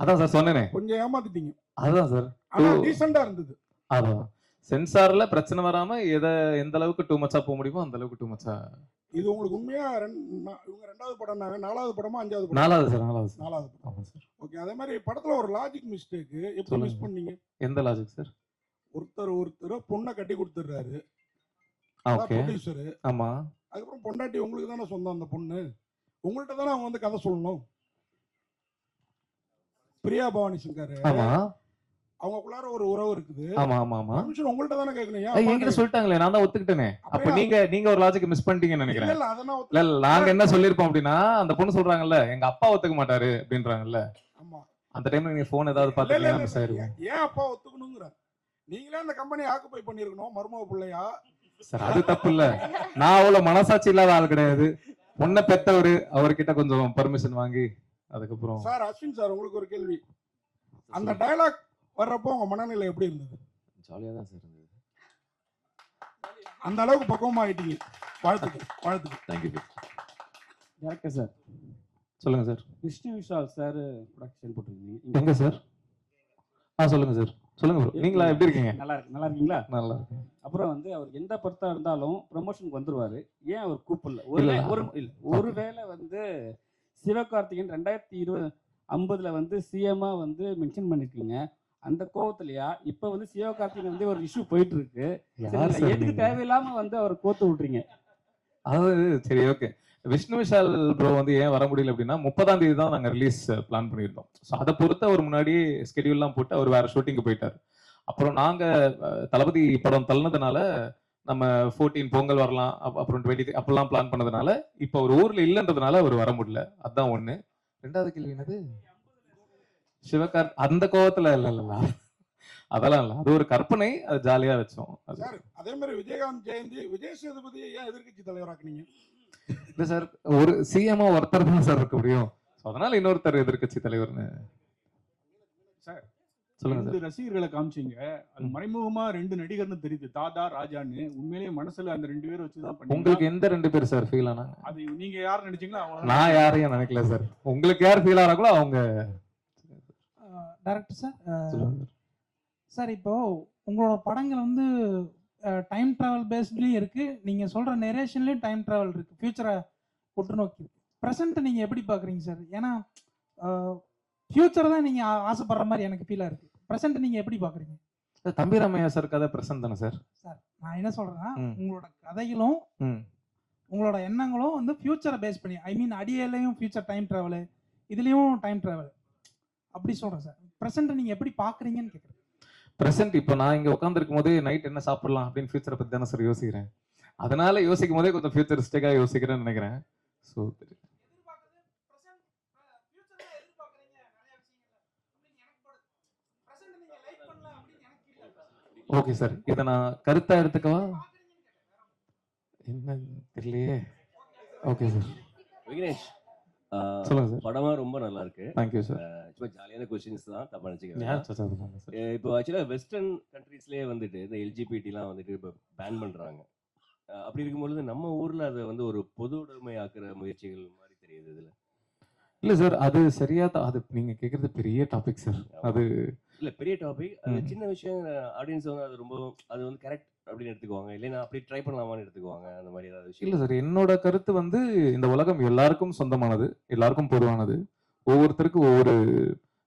அதான் சார் சொன்னேனே. கொஞ்சம் ஏமாத்திட்டீங்க. அதுதான் சார். ஆனா. டீசெண்டா இருந்தது. அதான் சென்சார்ல பிரச்சனை வராம எதை எந்த அளவுக்கு டூ மச்சா போக முடியுமோ அந்த அளவுக்கு டூ மச்சா இது உங்களுக்கு உண்மையா இவங்க ரெண்டாவது படம்னாங்க நாலாவது படமா அஞ்சாவது படம்? நாலாவது சார் நாலாவது நாலாவது படம். சார். ஓகே அதே மாதிரி படத்துல ஒரு லாஜிக் மிஸ்டேக் எப்படி. மிஸ் பண்ணீங்க? எந்த லாஜிக் சார்? ஒருத்தர் ஒருத்தர் பொண்ணை கட்டி கொடுத்துடுறாரு. ஓகே. ப்ரொடியூசர் ஆமா. அதுக்கப்புறம் பொண்டாட்டி உங்களுக்கு தானே சொந்தம் அந்த பொண்ணு? உங்கள்கிட்ட தானே அவங்க வந்து கதை சொல்லணும்? பிரியா பவானி சங்கர். ஆமா. அவங்களுக்குள்ளார ஒரு உறவு இருக்குது. ஆமா ஆமா ஆமா. பர்மிஷன் உங்கள்கிட்ட தானே கேட்கணும். என்கிட்ட? சொல்லிட்டாங்களே நான் தான் ஒத்துக்கிட்டேனே. அப்ப? நீங்க நீங்க ஒரு லாஜிக் மிஸ் பண்ணிட்டீங்கன்னு நினைக்கிறேன். இல்ல நாங்க என்ன சொல்லிருப்போம் அப்படின்னா அந்த பொண்ணு சொல்றாங்கல்ல எங்க அப்பா ஒத்துக்க மாட்டாரு அப்படின்றாங்கல்ல. ஆமா. அந்த டைம்ல நீங்க போன் ஏதாவது இல்ல, மிஸ் ஆயிருக்கும் ஏன் ஏன் அப்பா ஒத்துக்கணுங்கிற? நீங்களே அந்த கம்பெனி ஆக்குப்பை பண்ணிருக்கணும் மருமக பிள்ளையா? சார் அது தப்பு இல்ல நான் அவ்வளவு மனசாட்சி இல்லாத ஆள் கிடையாது. பொண்ணை பெத்தவரு அவர்கிட்ட கொஞ்சம் பர்மிஷன் வாங்கி அதுக்கப்புறம் சார் அஸ்வின் சார் உங்களுக்கு ஒரு கேள்வி. அந்த டயலாக் வர்றப்போ உங்க மனநிலை எப்படி இருந்தது? ஜாலியாக தான் சார் இருந்தது. அந்த அளவுக்கு பக்குவமாயிட்டீங்க வாழ்த்துக்கள் வாழ்த்துக்கள். Thank you director sir. சொல்லுங்க sir. Vishnu Vishal sir production போட்டிருக்கீங்க எங்க சார்? ஆ சொல்லுங்க சார். சொல்லுங்க bro. நீங்களா எப்படி இருக்கீங்க? நல்லா இருக்கு. நல்லா இருக்கீங்களா? நல்லா இருக்கு. அப்புறம் வந்து அவர் எந்த படத்தா இருந்தாலும் ப்ரமோஷனுக்கு வந்துருவாரு. ஏன் அவர் கூப்பிடல? ஒரு இல்ல. ஒரு இல்ல ஒருவேளை வந்து சிவகார்த்திகேயன் ரெண்டாயிரத்தி இருபது ஐம்பதுல வந்து சிஎம்மா வந்து மென்ஷன் பண்ணிருக்கீங்க. அந்த கோவத்திலயா? இப்ப வந்து சிவகார்த்திகேயன் வந்து ஒரு இஷ்யூ போயிட்டு இருக்கு எதுக்கு? தேவையில்லாம வந்து அவர் கோத்து விட்றீங்க? அதாவது சரி ஓகே விஷ்ணு விஷால் ப்ரோ வந்து ஏன் வர முடியல அப்படின்னா முப்பதாம் தேதி தான் நாங்க ரிலீஸ் பிளான் பண்ணியிருந்தோம். ஸோ அதை பொறுத்து அவர் முன்னாடி ஸ்கெடியூல்லாம் போட்டு அவர் வேற ஷூட்டிங்க்கு போயிட்டார். அப்புறம் நாங்க அஹ், தளபதி படம் தள்ளினதுனால நம்ம ஃபோர்டீன் பொங்கல் வரலாம் அப்~ அப்புறம் டுவெண்ட்டி அப்பெல்லாம் பிளான் பண்ணதுனால இப்போ அவர் ஊர்ல இல்லைன்றதுனால அவர் வர முடியல. அதான் ஒண்ணு. ரெண்டாவது கேள்வி என்னது? சிவகார்த் அந்த கோவத்துல இல்ல இல்ல அதெல்லாம் இல்ல. அது ஒரு கற்பனை அது ஜாலியா வச்சோம். அது மாதிரி விஜயகாந்த் ஜெயந்தி விஜய் சேதுபதியை ஏன் எதிர்க்கட்சி தலைவராக்குனீங்க இல்ல சார் ஒரு சிஎம்ஓ ஒருத்தர் தான் சார் இருக்க முடியும். So, அதனால இன்னொருத்தர் எதிர்க்கட்சி தலைவர்னு. சார், ரெண்டு சார். ரசிகர்களை காமிச்சீங்க. அது. மறைமுகமா ரெண்டு நடிகர்னு தெரியுது. தாதா ராஜான்னு. உண்மையிலேயே மனசுல அந்த ரெண்டு பேரை வச்சுதான் உங்களுக்கு எந்த ரெண்டு பேர் சார் ஃபீல் ஆனாங்க? அது நீங்க யார் நினைச்சீங்களோ அவங்க நான் யாரையும் நினைக்கல சார். உங்களுக்கு யார் ஃபீல் ஆனாங்களோ அவங்க. டேரக்டர் சார் சார் இப்போ உங்களோட படங்கள் வந்து டைம் டிராவல் பேஸ்ட்லயும் இருக்கு. நீங்க சொல்ற நெரேஷன்லயும் டைம் டிராவல் இருக்கு. ஃபியூச்சரை உற்று நோக்கி ப்ரெசென்ட் நீங்க எப்படி பாக்குறீங்க சார் ஏன்னா ஃபியூச்சர் தான் நீங்க ஆசைப்படுற மாதிரி எனக்கு ஃபீலா இருக்கு. ப்ரெசென்ட் நீங்க எப்படி பாக்குறீங்க? தம்பி ராமையா சார் கதை பிரசன்ட் தானே சார் சார் நான் என்ன சொல்றேன்னா. உங்களோட கதைகளும் உங்களோட எண்ணங்களும் வந்து ஃபியூச்சரை பேஸ் பண்ணி ஐ மீன் அடியிலையும் ஃபியூச்சர் டைம் டிராவல் இதுலயும் டைம் டிராவல் அப்படி சொல்றேன் சார் ப்ரெசென்ட் நீங்க எப்படி பாக்குறீங்கன்னு கேக்குறேன். பிரசன்ட் இப்போ நான் இங்க உட்காந்துருக்கும் போதே நைட் என்ன சாப்பிடலாம் அப்படின்னு ஃபியூச்சரை பத்தி தானே சார் யோசிக்கிறேன். அதனால யோசிக்கும் போதே கொஞ்சம் ஃபியூச்சரிஸ்டிக்கா யோசிக்கிறேன்னு நினைக்கிறேன். ஸோ ஓகே சார் இதை நான் கருத்தா எடுத்துக்கவா? என்ன தெரியலையே. ஓகே சார் விக்னேஷ் ஆஹ், சொல்லுங்க சார் படமா ரொம்ப நல்லா இருக்கு. தேங்க்யூ சார் சும்மா ஜாலியான கொஸ்டின்ஸ் தான் தப்பா நினைச்சுக்கிறேன் இப்போ ஆக்சுவலாக வெஸ்டர்ன் கண்ட்ரீஸ்லேயே வந்துட்டு இந்த எல்ஜிபிடிலாம் வந்துட்டு இப்போ பேன் பண்ணுறாங்க அப்படி இருக்கும்பொழுது நம்ம ஊரில் அதை வந்து ஒரு பொது உடைமை ஆக்குற முயற்சிகள் மாதிரி தெரியுது இதில். இல்ல சார் அது சரியா தான். அது நீங்க கேக்குறது பெரிய டாபிக் சார். அது இல்லை பெரிய டாபிக் அது. சின்ன விஷயம் ஆடியன்ஸ் வந்து அது ரொம்ப அது வந்து கரெக்ட் அப்படின்னு எடுத்துக்குவாங்க. இல்லைன்னா அப்படி ட்ரை பண்ணலாமான்னு எடுத்துக்குவாங்க. அந்த மாதிரி ஏதாவது இல்ல விஷயம் சார் என்னோட கருத்து வந்து இந்த உலகம் எல்லாருக்கும் சொந்தமானது எல்லாருக்கும் பொதுவானது. ஒவ்வொருத்தருக்கும் ஒவ்வொரு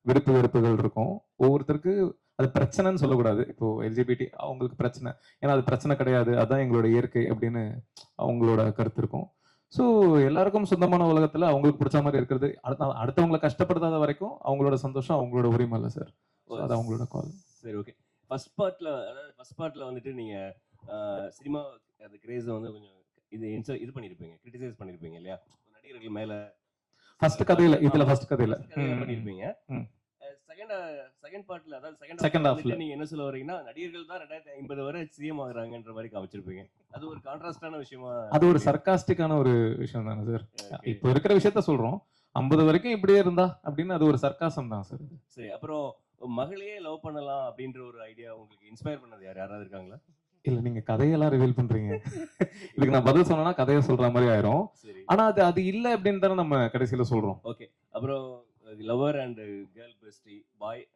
விருப்பு வெறுப்புகள் இருக்கும். ஒவ்வொருத்தருக்கு அது பிரச்சனைன்னு சொல்லக்கூடாது. இப்போ எல்ஜிபிடி அவங்களுக்கு பிரச்சனை. ஏன்னா அது பிரச்சனை கிடையாது. அதான் எங்களோட இயற்கை அப்படின்னு அவங்களோட கருத்து இருக்கும். ஸோ எல்லாருக்கும் சொந்தமான உலகத்துல அவங்களுக்கு பிடிச்ச மாதிரி இருக்கிறது. அடுத்த அடுத்தவங்களை கஷ்டப்படுத்தாத வரைக்கும் அவங்களோட சந்தோஷம் அவங்களோட உரிமை இல்லை சார் அது அவங்களோட கால் சரி ஓகே ஃபர்ஸ்ட் பார்ட்ல அதாவது ஃபர்ஸ்ட் பார்ட்ல வந்துட்டு நீங்க சினிமா அந்த கிரேஸை வந்து கொஞ்சம் இது இது பண்ணிருப்பீங்க கிரிட்டிசைஸ் பண்ணிருப்பீங்க இல்லையா? நடிகர்கள் மேல ஃபர்ஸ்ட் கதையில இதுல ஃபர்ஸ்ட் கதையில. பண்ணிருப்பீங்க. செகண்ட் செகண்ட் பார்ட்ல அதாவது செகண்ட் செகண்ட். ஹாஃப்ல நீங்க என்ன சொல்ல வரீங்கன்னா நடிகர்கள் தான் ரெண்டாயிரத்தி ஐம்பது வரை சிஎம் ஆகுறாங்கன்ற மாதிரி காமிச்சிருப்பீங்க. அது ஒரு கான்ட்ராஸ்டான விஷயமா அது ஒரு சர்க்காஸ்டிக்கான ஒரு விஷயம் தானே சார். இப்போ இருக்கிற விஷயத்த சொல்றோம். ஐம்பது வரைக்கும் இப்படியே இருந்தா அப்படின்னு அது ஒரு சர்க்காசம் தான் சார் சரி அப்புறம் மகளையே லவ் பண்ணலாம் அப்படின்ற ஒரு ஐடியா உங்களுக்கு இன்ஸ்பயர் பண்ணது யார்? யாராவது இருக்காங்களா? இல்ல நீங்க கதையெல்லாம் ரிவீல் பண்றீங்க. இதுக்கு நான் பதில் சொன்னா கதையை சொல்ற மாதிரி ஆயிரும். ஆனா அது அது இல்ல அப்படின்னு தானே நம்ம கடைசியில சொல்றோம். ஓகே அப்புறம் lover and girl bestie boy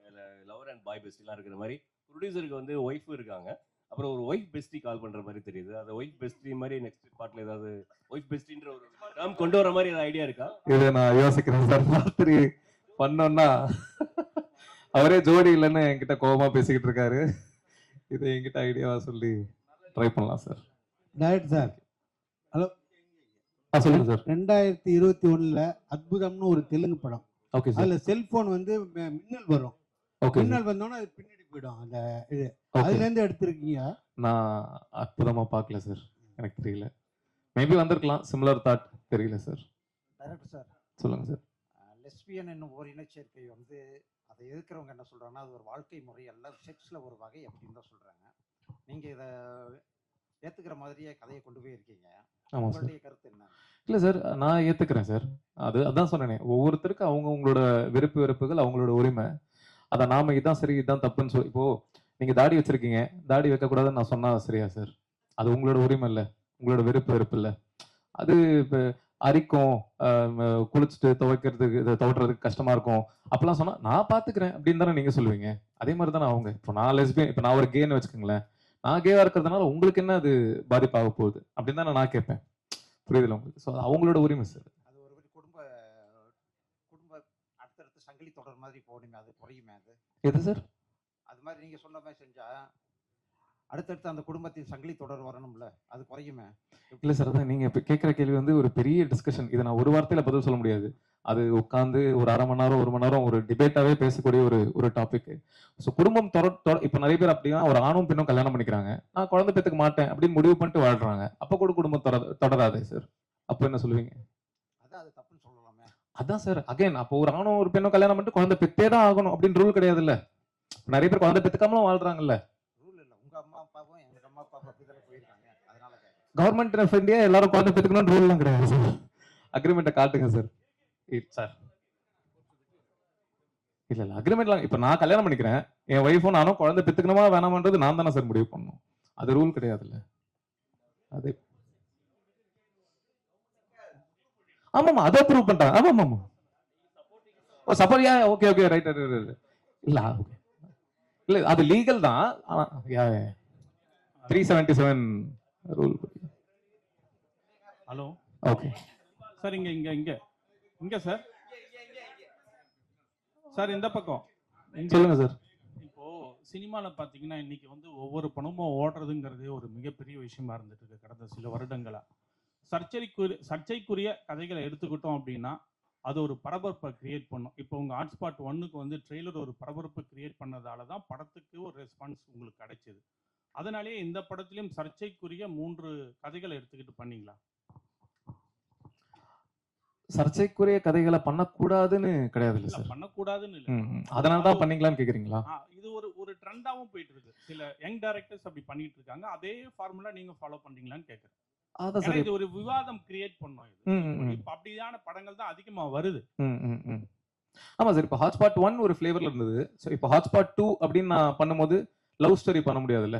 lover and boy பெஸ்டிலாம் இருக்கிற மாதிரி ப்ரொடியூசருக்கு வந்து ஒய்ஃபும் இருக்காங்க. அப்புறம் ஒரு ஒய்ஃப் பெஸ்டி கால் பண்ற மாதிரி தெரியுது. அந்த ஒய்ஃப் பெஸ்டி மாதிரி நெக்ஸ்ட் பார்ட்ல ஏதாவது ஒய்ஃப் பெஸ்டின்ற ஒரு டேர்ம் கொண்டு வர மாதிரி ஏதாவது ஐடியா இருக்கா? இது நான் யோசிக்கிறேன் சார். ராத்திரி பண்ணோம்னா அவரே ஜோடி இல்லைன்னு என்கிட்ட கோவமா பேசிக்கிட்டு இருக்காரு. இதை என்கிட்ட ஐடியாவா சொல்லி ட்ரை பண்ணலாம் சார். Direct sir. ஆ சொல்லுங்க சார். ரெண்டாயிரத்தி இருபத்தி ஒண்ணுல அற்புதம்னு ஒரு தெலுங்கு படம். ஓகே சார் அதுல செல்போன் வந்து மி- மின்னல் வரும். ஓகே மின்னல் வந்தோன்னா அது பின்னாடி போயிடும் அந்த இது. அதுல இருந்து எடுத்திருக்கீங்க நான் அற்புதமா பார்க்கல சார் எனக்கு தெரியல. மேபி வந்திருக்கலாம். சிமிலர் தாட் தெரியல சார் டைரக்டர் சார் சொல்லுங்க சார் லெஸ்பியன் என்னும் ஒரு இனச்சேர்க்கை வந்து அதை எதிர்க்கிறவங்க என்ன சொல்றாங்கன்னா அது ஒரு வாழ்க்கை முறை அல்ல செக்ஸ்ல ஒரு வகை அப்படின்னு தான் சொல்றாங்க. நீங்க இதை ஏத்துக்கிற மாதிரியே கதையை கொண்டு போய் இருக்கீங்க. ஆமா சார். கருத்து என்ன? இல்ல சார் நான் ஏத்துக்கிறேன் சார். அது அதான் சொன்னேனே ஒவ்வொருத்தருக்கு அவங்க அவங்களோட விருப்பு வெறுப்புகள் அவங்களோட உரிமை. அதை நாம இதான் சரி இதான் தப்புன்னு சொல்லி இப்போ நீங்க தாடி வச்சிருக்கீங்க தாடி வைக்க கூடாதுன்னு நான் சொன்னா சரியா சார்? அது உங்களோட உரிமை இல்ல உங்களோட விருப்பு வெறுப்பு இல்ல. அது இப்ப அரிக்கும் குளிச்சுட்டு துவைக்கிறதுக்கு இதை துவட்டுறதுக்கு கஷ்டமா இருக்கும். அப்பெல்லாம் சொன்னா நான் பாத்துக்கிறேன் அப்படின்னு தானே நீங்க சொல்லுவீங்க. அதே மாதிரி தானே அவங்க. இப்போ நான் லெஸ்பியன் இப்போ நான் ஒரு கேன்னு வச்சுக்கோங்களேன். நான் கேவா இருக்கிறதுனால உங்களுக்கு என்ன அது பாதிப்பாக போகுது? அப்படின்னு தானே நான் கேட்பேன். புரியுதுல உங்களுக்கு? ஸோ அவங்களோட உரிமை சார் அது ஒரு குடும்ப குடும்ப அடுத்தடுத்து சங்கிலி தொடர் மாதிரி போகணுமே அது குறையுமே அது? எது சார் அது மாதிரி நீங்க சொன்ன மாதிரி செஞ்சா அடுத்தடுத்து அந்த குடும்பத்தின் சங்கிலி தொடர் வரணும்ல அது குறையுமே? இல்ல சார் அதான் நீங்க இப்ப கேட்குற கேள்வி வந்து ஒரு பெரிய டிஸ்கஷன் இதை நான் ஒரு வார்த்தையில பதில் சொல்ல முடியாது. அது உட்காந்து ஒரு அரை மணி நேரம் ஒரு மணி நேரம் ஒரு டிபேட்டாவே பேசக்கூடிய ஒரு ஒரு டாபிக் ஸோ குடும்பம் தொட இப்போ நிறைய பேர் அப்படின்னா ஒரு ஆணும் பெண்ணும் கல்யாணம் பண்ணிக்கிறாங்க. நான் குழந்தை பெற்றுக்க மாட்டேன் அப்படின்னு முடிவு பண்ணிட்டு வாழ்றாங்க. அப்போ கூட குடும்பம் தொட தொடராதே சார் அப்போ என்ன சொல்லுவீங்க? அதான் அது தப்புன்னு சொல்லலாமே. அதான் சார் அகைன் அப்போ ஒரு ஆணும் ஒரு பெண்ணும் கல்யாணம் பண்ணிட்டு குழந்தை பெத்தே தான் ஆகணும் அப்படின்னு ரூல் கிடையாதுல்ல. நிறைய பேர் குழந்தை பெத்துக்காமலும் வாழ்றாங்கல்ல. ரூல் இல்லை. உங்க அம்மா அப்பாவும் எங்க அம்மா அப்பாவும் அப்படிதானே போயிருக்காங்க. அதனால கவர்மெண்ட் ஆஃப் இந்தியா எல்லாரும் குழந்தை பெற்றுக்கணும்னு ரூல்லாம் கிடையாது சார் அக்ரிமெண்ட்டை காட்டுங்க சார் சார். இல்ல இல்ல அக்ரிமெண்ட்லாம் இப்ப நான் கல்யாணம் பண்ணிக்கிறேன். என் ஒய்ஃபும் நானும் குழந்தை பெத்துக்கணுமா வேணாமான்றது நான் தானே சார் முடிவு பண்ணணும். அது ரூல் கிடையாதுல்ல. அது. ஆமாமா அதை ப்ரூவ் பண்ணிட்டாங்க ஆமா ஆமா ஓ support okay okay right right இல்ல ஓகே இல்ல அது லீகல் தான் three seventy seven rule hello okay sir இங்க இங்க இங்க. இங்க சார். சார் இந்த பக்கம். சொல்லுங்க சார். இப்போ சினிமால பாத்தீங்கன்னா இன்னைக்கு வந்து ஒவ்வொரு பணமும் ஓடுறதுங்கிறதே ஒரு மிகப்பெரிய விஷயமா இருந்துட்டு இருக்கு கடந்த சில வருடங்களா. சர்ச்சைக்குரிய சர்ச்சைக்குரிய கதைகளை எடுத்துக்கிட்டோம் அப்படின்னா அது ஒரு பரபரப்பை கிரியேட் பண்ணும். இப்போ உங்க ஹாட்ஸ்பாட் ஒன்னுக்கு வந்து ட்ரெய்லர் ஒரு பரபரப்பை கிரியேட் பண்ணதால தான் படத்துக்கு ஒரு ரெஸ்பான்ஸ் உங்களுக்கு கிடைச்சது. அதனாலேயே இந்த படத்திலையும் சர்ச்சைக்குரிய மூன்று கதைகளை எடுத்துக்கிட்டு பண்ணீங்களா? சர்ச்சைக்குரிய கதைகளை பண்ணக்கூடாதுன்னு கிடையாது இல்ல இல்ல சார்? பண்ணக்கூடாதுன்னு இல்ல. அதனால தான் பண்ணீங்களான்னு கேக்குறீங்களா? இது ஒரு ஒரு ட்ரெண்டாவும் போயிட்டு இருக்கு சில யங் டைரக்டர்ஸ் அப்படி பண்ணிட்டு இருக்காங்க அதே ஃபார்முலா நீங்க ஃபாலோ பண்றீங்களான்னு கேக்குறேன். அதான் சார் இது ஒரு விவாதம் கிரியேட் பண்ணும் இது. இப்ப அப்படியான படங்கள் தான் அதிகமா வருது. ஆமா சார் இப்போ ஹாட்ஸ்பாட் ஒன் ஒரு ஃபிளேவர்ல இருந்தது. ஸோ இப்போ ஹாட்ஸ்பாட் டூ அப்படின்னு நான் பண்ணும்போது லவ் ஸ்டோரி பண்ண முடியாதுல்ல.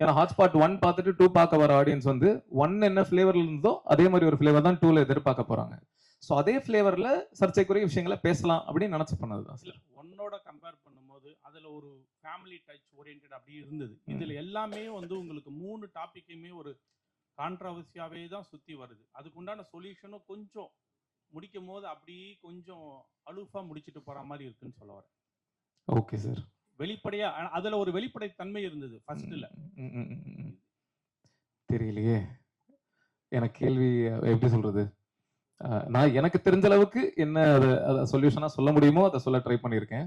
ஏன்னா ஹாட்ஸ்பாட் ஒன் பார்த்துட்டு டூ பார்க்க வர ஆடியன்ஸ் வந்து ஒன் என்ன ஃபிளேவர்ல இருந்ததோ அதே மாதிரி ஒரு ஃபிளேவர் தான் டூல எதிர்பார்க்க போறாங்க. ஸோ அதே ஃபிளேவர்ல சர்ச்சைக்குரிய விஷயங்களை பேசலாம் அப்படின்னு நினைச்சு பண்ணதுதான் இல்ல சார் ஒன்னோட கம்பேர் பண்ணும்போது அதுல ஒரு ஃபேமிலி டச் ஓரியன்ட் அப்படி இருந்தது. இதுல எல்லாமே வந்து உங்களுக்கு மூணு டாபிக்குமே ஒரு கான்ட்ரவர்சியாவே தான் சுத்தி வருது. அதுக்குண்டான சொல்யூஷனும் கொஞ்சம் முடிக்கும் போது அப்படியே கொஞ்சம் அலுஃபா முடிச்சிட்டு போற மாதிரி இருக்குன்னு சொல்ல வரேன். ஓகே சார் வெளிப்படையா ஆனா அதுல ஒரு வெளிப்படை தன்மை இருந்தது ஃபர்ஸ்ட்ல. தெரியலையே. எனக்கு கேள்வி எப்படி சொல்றது? அஹ், நான் எனக்கு தெரிஞ்ச அளவுக்கு என்ன அதை அதை சொல்யூஷனாக சொல்ல முடியுமோ அதை சொல்ல ட்ரை பண்ணியிருக்கேன்.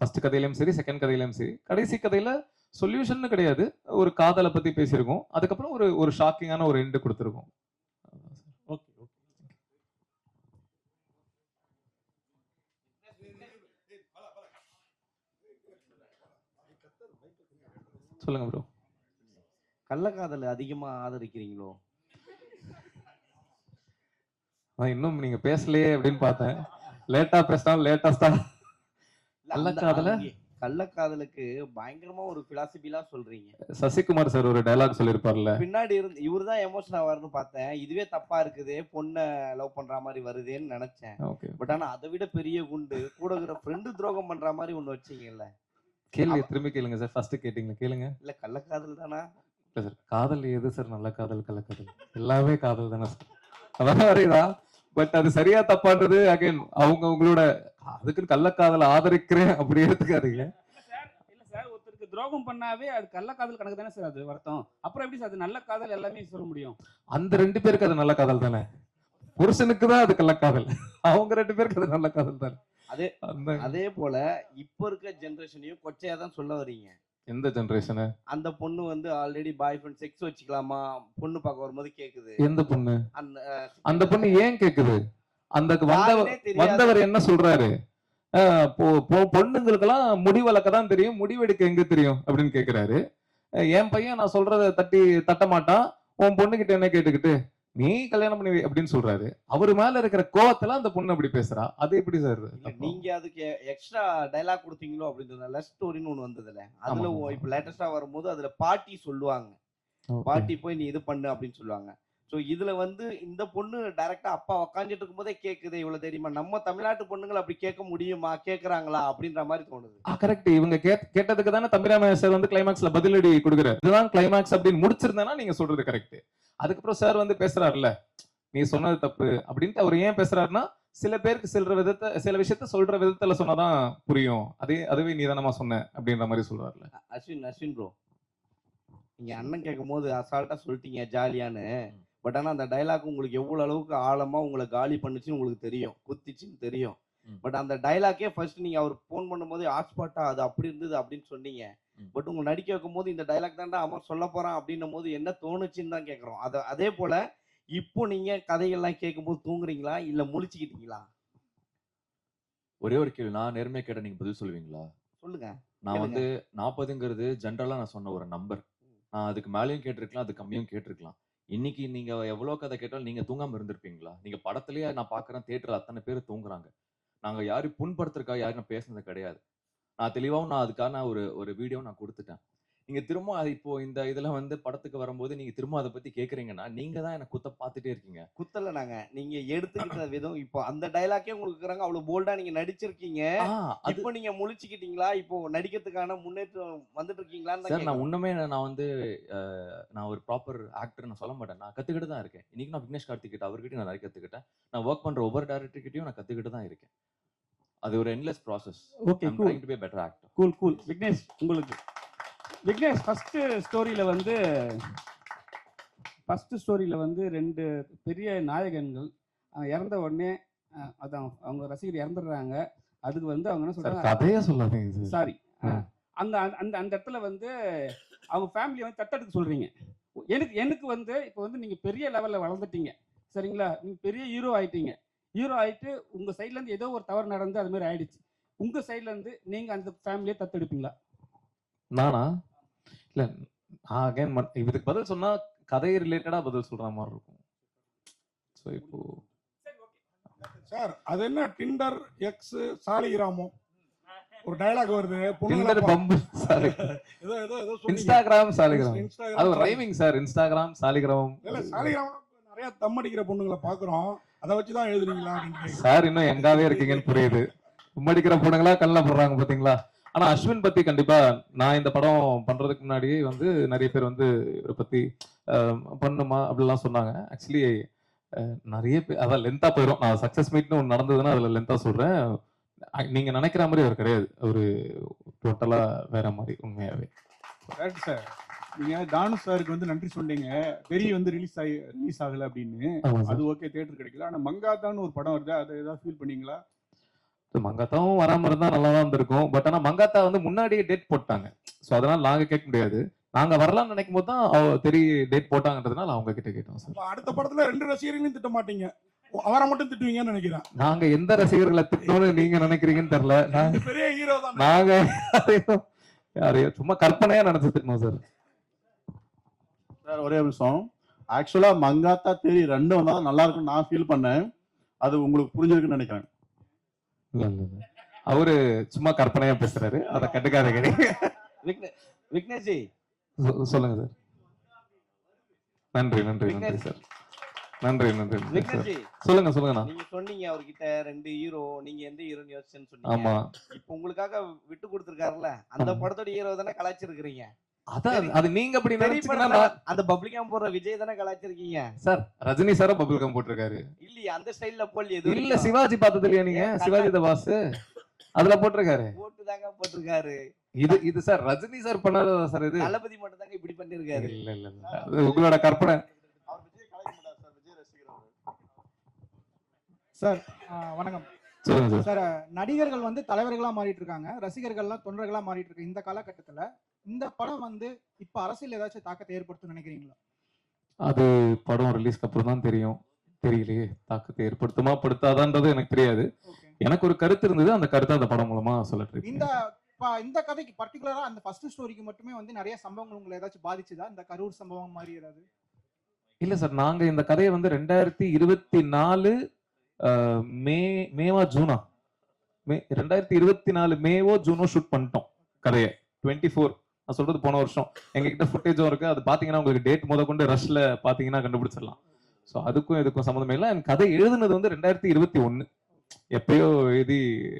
ஃபர்ஸ்ட் கதையிலையும் சரி செகண்ட் கதையிலையும் சரி. கடைசி கதையில் சொல்யூஷன் கிடையாது. ஒரு காதலை பற்றி பேசியிருக்கோம். அதுக்கப்புறம் ஒரு ஒரு ஷாக்கிங்கான ஒரு எண்டு கொடுத்துருக்கோம். ஓகே ஓகே சொல்லுங்க ப்ரோ கள்ளக்காதலை அதிகமாக ஆதரிக்கிறீங்களோ? இன்னும் நீங்க பேசலையே அப்படின்னு பார்த்தேன். லேட்டா பேசினாலும் லேட்டஸ்டா கள்ளக்காதலை? கள்ளக்காதலுக்கு பயங்கரமா ஒரு பிலாசபிலாம் சொல்றீங்க. சசிகுமார் சார் ஒரு டயலாக் சொல்லியிருப்பார்ல. பின்னாடி இருந்து இவரு தான் எமோஷன் ஆவார்னு பார்த்தேன். இதுவே தப்பா இருக்குது பொண்ணை லவ் பண்ற மாதிரி வருதேன்னு நினைச்சேன். பட் ஆனா அதை விட பெரிய குண்டு கூட இருக்கிற ஃப்ரெண்டு துரோகம் பண்ற மாதிரி ஒண்ணு வச்சீங்கல்ல. கேள்வி திரும்பி கேளுங்க சார் ஃபர்ஸ்ட் கேட்டீங்க கேளுங்க. இல்ல கள்ளக்காதல் தானா? இல்ல சார் காதல் எது சார் நல்ல காதல் கள்ள காதல் எல்லாமே காதல் தானே சார் அதான் வரையுதா பட் அது சரியா தப்பான்றது அகைன் அவங்க உங்களோட அதுக்குன்னு கள்ளக்காதலை ஆதரிக்கிறேன் அப்படி எடுத்துக்காதீங்க. இல்ல சார் இல்ல சார் ஒருத்தருக்கு துரோகம் பண்ணாவே அது கள்ளக்காதல் கணக்கு தானே சார் அது வருத்தம். அப்புறம் எப்படி சார் அது நல்ல காதல் எல்லாமே சொல்ல முடியும்? அந்த ரெண்டு பேருக்கு அது நல்ல காதல் தானே? புருஷனுக்கு தான் அது கள்ளக்காதல். அவங்க ரெண்டு பேருக்கு அது நல்ல காதல் தானே? அதே அந்த அதே போல இப்ப இருக்க ஜெனரேஷனையும் கொச்சையா தான் சொல்ல வர்றீங்க. எந்த ஜெனரேஷனு அந்த பொண்ணு வந்து ஆல்ரெடி பாய் ஃப்ரெண்ட் செக்ஸ் வச்சுக்கலாமா? பொண்ணு பார்க்க வரும்போது கேக்குது. எந்த பொண்ணு? அந்த அந்த பொண்ணு ஏன் கேக்குது? அந்த வந்தவர். வந்தவர் என்ன சொல்றாரு? பொண்ணுங்களுக்கெல்லாம் முடி வளர்க்க தான் தெரியும் முடிவெடுக்க எங்க தெரியும்? அப்படின்னு கேக்குறாரு. என் பையன் நான் சொல்றத தட்டி தட்ட மாட்டான். உன் பொண்ணுகிட்ட என்ன கேட்டுக்கிட்டு? நீ கல்யாணம் பண்ணி அப்படின்னு சொல்றாரு. அவர் மேல இருக்கிற கோவத்துல அந்த பொண்ணு அப்படி பேசுறா. அது எப்படி சார் நீங்க அதுக்கு எக்ஸ்ட்ரா டைலாக் கொடுத்தீங்களோ அப்படின்றதுனால லவ் ஸ்டோரின்னு ஒண்ணு வந்ததுல. அதுல. இப்ப லேட்டஸ்டா வரும்போது அதுல பாட்டி சொல்லுவாங்க. பாட்டி போய் நீ இது பண்ணு அப்படின்னு சொல்லுவாங்க. சோ இதுல வந்து இந்த பொண்ணு டைரக்டா அப்பா உக்காந்துட்டு இருக்கும் போதே கேக்குது இவ்வளவு தெரியுமா. நம்ம தமிழ்நாட்டு பொண்ணுங்களை அப்படி கேட்க முடியுமா? கேக்குறாங்களா? அப்படின்ற மாதிரி தோணுது. கரெக்ட் இவங்க கேட்- கேட்டதுக்கு தானே தம்பிராம சார் வந்து கிளைமாக்ஸ்ல பதிலடி கொடுக்குறாரு. இதுதான் கிளைமாக்ஸ் அப்படின்னு முடிச்சிருந்தேன்னா நீங்க சொல்றது கரெக்ட் அதுக்கப்புறம் சார் வந்து பேசுறாருல்ல நீ சொன்னது தப்பு அப்படின்ட்டு அவர் ஏன் பேசுறாருன்னா சில பேருக்கு சில விதத்தை சில விஷயத்த சொல்ற விதத்துல சொன்னாதான் புரியும். அதே அதுவே நீ தானமா சொன்ன அப்படின்ற மாதிரி சொல்றாருல அஸ்வின் அஸ்வின் ப்ரோ நீங்க அண்ணன் கேட்கும் போது அசால்ட்டா சொல்லிட்டீங்க ஜாலியான்னு. பட் ஆனா அந்த டைலாக் உங்களுக்கு எவ்வளவு அளவுக்கு ஆழமா உங்களை காலி பண்ணுச்சுன்னு உங்களுக்கு தெரியும். குத்திச்சுன்னு தெரியும். பட் அந்த டைலாக்கே ஃபர்ஸ்ட் நீங்க அவர் ஃபோன் பண்ணும்போது ஹாட்ஸ்பாட்டா அது அப்படி இருந்தது அப்படின்னு சொன்னீங்க. பட் உங்க நடிக்க வைக்கும் போது இந்த டைலாக் தான்டா அவன் சொல்ல போறான் அப்படின்னும் போது என்ன தோணுச்சுன்னு தான் கேக்குறோம். அத அதே போல இப்போ நீங்க கதைகள்லாம் கேட்கும்போது தூங்குறீங்களா? இல்ல முழிச்சுக்கிட்டீங்களா? ஒரே ஒரு கேள்வி. நான் நேர்மையா கேட்ட நீங்க பதில் சொல்லுவீங்களா? சொல்லுங்க. நான். வந்து நாற்பதுங்கிறது ஜென்ரலா நான் சொன்ன ஒரு நம்பர் நான் அதுக்கு மேலேயும் கேட்டிருக்கலாம் அது கம்மியும் கேட்டிருக்கலாம். இன்னைக்கு நீங்க எவ்வளோ கதை கேட்டாலும் நீங்க தூங்காம இருந்திருப்பீங்களா? நீங்க படத்துலயே நான் பாக்குறேன் தேட்டர் அத்தனை பேர் தூங்குறாங்க. நாங்க யாரையும் புண்படுத்துறதுக்காக யாரும் நான் பேசுனது கிடையாது. நான் தெளிவாகவும் நான் அதுக்கான ஒரு ஒரு வீடியோ நான் கொடுத்துட்டேன். நீங்க திரும்ப அது இப்போ இந்த இதுல வந்து படத்துக்கு வரும்போது நீங்க திரும்ப அதை பத்தி கேக்குறீங்கன்னா நீங்க தான் எனக்கு குத்த பார்த்துட்டே இருக்கீங்க. குத்தல நாங்க. நீங்க எடுத்துக்கிட்ட விதம் இப்போ அந்த டைலாக்கே உங்களுக்கு இருக்கிறாங்க. அவ்வளவு போல்டா நீங்க நடிச்சிருக்கீங்க. இப்போ நீங்க முழிச்சுக்கிட்டீங்களா? இப்போ நடிக்கிறதுக்கான முன்னேற்றம் வந்துட்டு சார் நான். உண்மையே நான் வந்து நான் ஒரு ப்ராப்பர் ஆக்டர் நான் சொல்ல மாட்டேன். நான் கத்துக்கிட்டு தான் இருக்கேன். இன்னைக்கு நான் விக்னேஷ் கார்த்திக் கிட்ட அவர்கிட்ட நான் நிறைய கத்துக்கிட்டேன். நான் ஒர்க் பண்ற ஒவ்வொரு டேரக்டர் கிட்டயும் நான் கத்துக்கிட்டு தான் இருக்கேன். அது ஒரு endless process okay cool to be better actor cool cool Vignesh உங்களுக்கு. விக்னேஷ் ஃபர்ஸ்ட் ஸ்டோரியில வந்து ஃபர்ஸ்ட் ஸ்டோரியில வந்து ரெண்டு பெரிய நாயகன்கள் இறந்த உடனே அதான் அவங்க ரசிகர் இறந்துடுறாங்க. அதுக்கு வந்து அவங்க என்ன சொல்றாங்க சார். அந்த அந்த அந்த இடத்துல வந்து அவங்க ஃபேமிலியை வந்து தத்தெடுக்க சொல்றீங்க. எனக்கு எனக்கு வந்து இப்போ வந்து நீங்க பெரிய லெவல்ல வளர்ந்துட்டீங்க. சரிங்களா? நீங்க பெரிய ஹீரோ ஆயிட்டீங்க. ஹீரோ ஆயிட்டு உங்க சைட்ல இருந்து ஏதோ ஒரு தவறு நடந்து அது மாதிரி ஆயிடுச்சு. உங்க சைட்ல இருந்து நீங்க அந்த ஃபேமிலியை தத்தெடுப்பீங்களா? நானா? இல்ல நான் அகைன் இதுக்கு பதில் சொன்னா கதை ரிலேட்டடா பதில் சொல்ற மாதிரி இருக்கும். ஸோ இப்போ சார் அது என்ன? Tinder X Saligramam. ஒரு டயலாக் வருது டிண்டர் பம்பு சாரி ஏதோ ஏதோ ஏதோ சொன்னீங்க. இன்ஸ்டாகிராம் சாலிகிராம் அது ரைமிங் சார் இன்ஸ்டாகிராம் சாலிகிராம் இல்ல சாலிகிராம் நிறைய தம் அடிக்கிற பொண்ணுங்களை பாக்குறோம் அதை வச்சு தான் கேக்குறேன். சார் இன்னும் எங்காவே இருக்கீங்கன்னு புரியுது. உம்மடிக்கிற பொண்ணுங்களா கல்ல போடுறாங்க பாத்தீங்களா? ஆனா அஸ்வின் பத்தி கண்டிப்பா நான் இந்த படம் பண்றதுக்கு முன்னாடியே வந்து நிறைய பேர் வந்து இவரை பத்தி பண்ணுமா அப்படிலாம் சொன்னாங்க. ஆக்சுவலி நிறைய பேர் அதான் லென்த்தா போயிடும் நான் சக்சஸ் மீட்னு ஒன்று நடந்ததுன்னா அதுல லென்த்தா சொல்றேன். நீங்க நினைக்கிற மாதிரி அவர் கிடையாது. அவரு டோட்டலா வேற மாதிரி உண்மையாவே. சார் நீங்க தானு சாருக்கு வந்து நன்றி சொன்னீங்க. பெரிய வந்து ரிலீஸ் ஆகி ரிலீஸ் ஆகல அப்படின்னு. அது ஓகே தியேட்டர் கிடைக்கல. ஆனா மங்காத்தான்னு ஒரு படம் வருது. அதை ஏதாவது ஃபீல் பண்ணீங்களா? மங்காத்தாவும் வராம இருந்தா நல்லா தான் இருந்திருக்கும். பட் ஆனா மங்காத்தா வந்து முன்னாடியே டேட் போட்டாங்க. சோ அதனால நாங்க கேட்க முடியாது. நாங்க வரலாம்னு நினைக்கும் போது தான் அவ தெரிய டேட் போட்டாங்கன்றதுனால அவங்க கிட்ட கேட்டோம் சார் அடுத்த படத்துல ரெண்டு ரசிகர்களையும் திட்ட மாட்டீங்க. அவரை மட்டும் திட்டுவீங்கன்னு நினைக்கிறேன். நாங்க எந்த ரசிகர்களை திட்டணும்னு நீங்க நினைக்கிறீங்கன்னு தெரியல. ரெண்டு பெரிய ஹீரோ தான். நாங்க யாரையும் சும்மா கற்பனையா நினைச்சு திட்டணும் சார் சார் ஒரே நிமிஷம். ஆக்சுவலா மங்காத்தா தேரி ரெண்டும் வந்தா நல்லா இருக்கும்னு நான் ஃபீல் பண்ணேன். அது உங்களுக்கு புரிஞ்சிருக்குன்னு நினைக்கிறேன். அவரு சும்மா கற்பனையா பேசுறாரு. அதை. விக்னே- விக்னேஷ்ஜி. சொல்லுங்க சார். நன்றி நன்றி நன்றி சார். நன்றி நன்றி சொல்லுங்க சொல்லுங்கண்ணா. நீங்க சொன்னீங்க அவர்கிட்ட ரெண்டு ஹீரோ நீங்க எந்த ஹீரோன்னு யோசிச்சேன்னு சொன்னீங்க. ஆமா. இப்ப உங்களுக்காக விட்டு கொடுத்துருக்காருல்ல அந்த. படத்தோட ஹீரோ தானே கலாச்சிருக்கிறீங்க அதான் அது நீங்க அப்படி நினைச்சீங்கன்னா அந்த பப்ளிகா போடுற விஜய் தானே கலாச்சிருக்கீங்க சார் ரஜினி சாரும் பபிள் கம் போட்டிருக்காரு. இல்லையே அந்த ஸ்டைல்ல எது இல்ல சிவாஜி பார்த்தது இல்லையா நீங்க சிவாஜி த பாஸ்? அதுல போட்டிருக்காரு. போட்டு தாங்க போட்டிருக்காரு. இது இது சார் ரஜினி சார் பண்ணாததா சார் இது? தளபதி மட்டும் தாங்க இப்படி பண்ணிருக்காரு. இல்ல இல்ல அது உங்களோட கற்பனை. சார் வணக்கம். சார் சார் நடிகர்கள் வந்து தலைவர்களா மாறிட்டு இருக்காங்க ரசிகர்கள்லாம் தொண்டர்களா மாறிட்டு இருக்கு இந்த காலகட்டத்துல இந்த படம் வந்து இப்ப அரசியல் ஏதாச்சும் தாக்கத்தை ஏற்படுத்தும் நினைக்கிறீங்களா? அது படம் ரிலீஸ்க்கு அப்புறம் தான் தெரியும். தெரியலையே தாக்கத்தை ஏற்படுத்துமா படுத்தாதான்றது எனக்கு தெரியாது. எனக்கு ஒரு கருத்து இருந்தது அந்த கருத்தை அந்த படம் மூலமா சொல்லிட்டு இந்த இந்த கதைக்கு பர்டிகுலரா அந்த ஃபர்ஸ்ட் ஸ்டோரிக்கு மட்டுமே வந்து நிறைய சம்பவங்கள் உங்களை ஏதாச்சும் பாதிச்சுதா? இந்த கரூர் சம்பவம் மாதிரி ஏதாவது? இல்ல சார். நாங்க இந்த கதையை வந்து ரெண்டாயிரத்தி இருபத்தி நாலு மே மேவா ஜூனா? மே ரெண்டாயிரத்தி இருபத்தி நாலு மேவோ ஜூனோ ஷூட் பண்ணிட்டோம் கதையை. டுவெண்ட்டி ஃபோர் நான் சொல்றது போன வருஷம். எங்ககிட்ட ஃபுட்டேஜும் இருக்கு. அது பாத்தீங்கன்னா உங்களுக்கு டேட் முத கொண்டு ரஷ்ல பாத்தீங்கன்னா கண்டுபிடிச்சிடலாம். ஸோ அதுக்கும் இதுக்கும் சம்மந்தமே இல்லை. என் கதை எழுதுனது வந்து ரெண்டாயிரத்தி இருபத்தி ஒன்னு. எப்பயோ எழுதி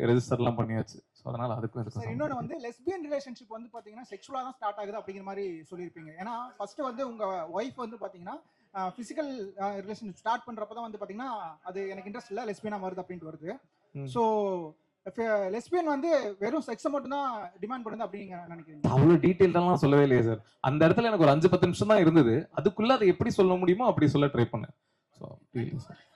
ரெஜிஸ்டர்லாம் பண்ணியாச்சு. ஸோ அதனால அதுக்கும் சம்மந்தம் இன்னொன்று வந்து லெஸ்பியன் ரிலேஷன்ஷிப் வந்து பாத்தீங்கன்னா செக்ஷுவலா தான் ஸ்டார்ட் ஆகுது அப்படிங்கிற மாதிரி சொல்லியிருப்பீங்க. ஏன்னா ஃபர்ஸ்ட் வந்து உங்க ஒய்ஃப் வந்து பாத்தீங்கன்னா பிசிக்கல் ரிலேஷன் ஸ்டார்ட் பண்றப்ப தான் வந்து பாத்தீங்கன்னா அது எனக்கு இன்ட்ரெஸ்ட் இல்ல லெஸ்பியனா வருது அப்படின்ட்டு வருது. ஸோ லெஸ்பியன் வந்து வெறும் செக்ஸை மட்டும் தான் டிமாண்ட் பண்ணுது அப்படிங்க நினைக்கிறீங்க அவ்வளவு டீட்டெயில்டெல்லாம் சொல்லவே இல்லையே சார் அந்த இடத்துல எனக்கு ஒரு அஞ்சு பத்து நிமிஷம் தான் இருந்தது. அதுக்குள்ள அதை எப்படி சொல்ல முடியுமோ அப்படி சொல்ல ட்ரை பண்ணேன். So sir